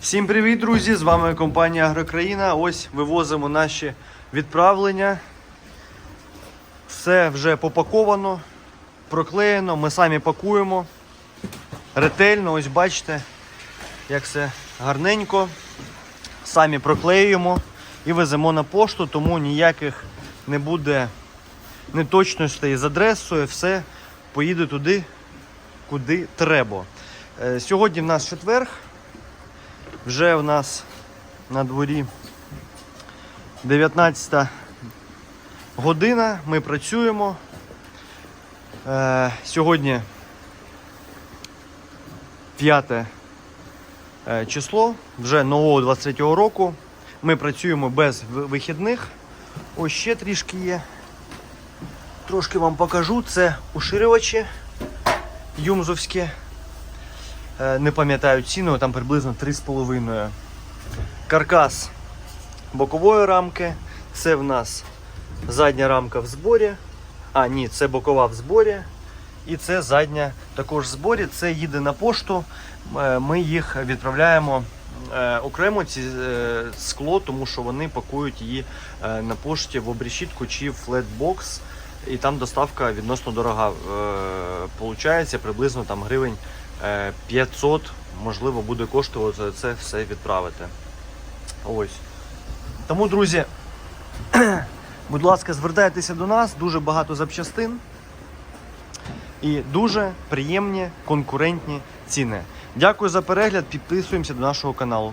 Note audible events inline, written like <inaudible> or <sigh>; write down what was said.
Всім привіт, друзі! З вами компанія Агрокраїна. Ось вивозимо наші відправлення. Все вже попаковано, проклеєно. Ми самі пакуємо ретельно. Ось бачите, як все гарненько. Самі проклеюємо і веземо на пошту, тому ніяких не буде неточностей з адресою. Все поїде туди, куди треба. Е, Сьогодні в нас четверг. Вже в нас на дворі 19 година. Ми працюємо. Е, сьогодні 5 е, число, вже нового 23-го року. Ми працюємо без вихідних. Ось ще трішки є. Трошки вам покажу. Це уширювачі юмзовські. Е, Не пам'ятаю ціну, там приблизно 3,5. Каркас бокової рамки. Це в нас задня рамка в зборі. А, ні, це бокова в зборі. І це задня також в зборі. Це їде на пошту. Е, Ми їх відправляємо е, окремо ці скло, тому що вони пакують її на пошті в обрішітку чи в флетбокс. І там доставка відносно дорога. Получається приблизно там гривень 500, можливо, буде коштувати це все відправити. Ось. Тому, друзі, <clears throat> будь ласка, звертайтеся до нас, дуже багато запчастин і дуже приємні конкурентні ціни. Дякую за перегляд, підписуємося до нашого каналу.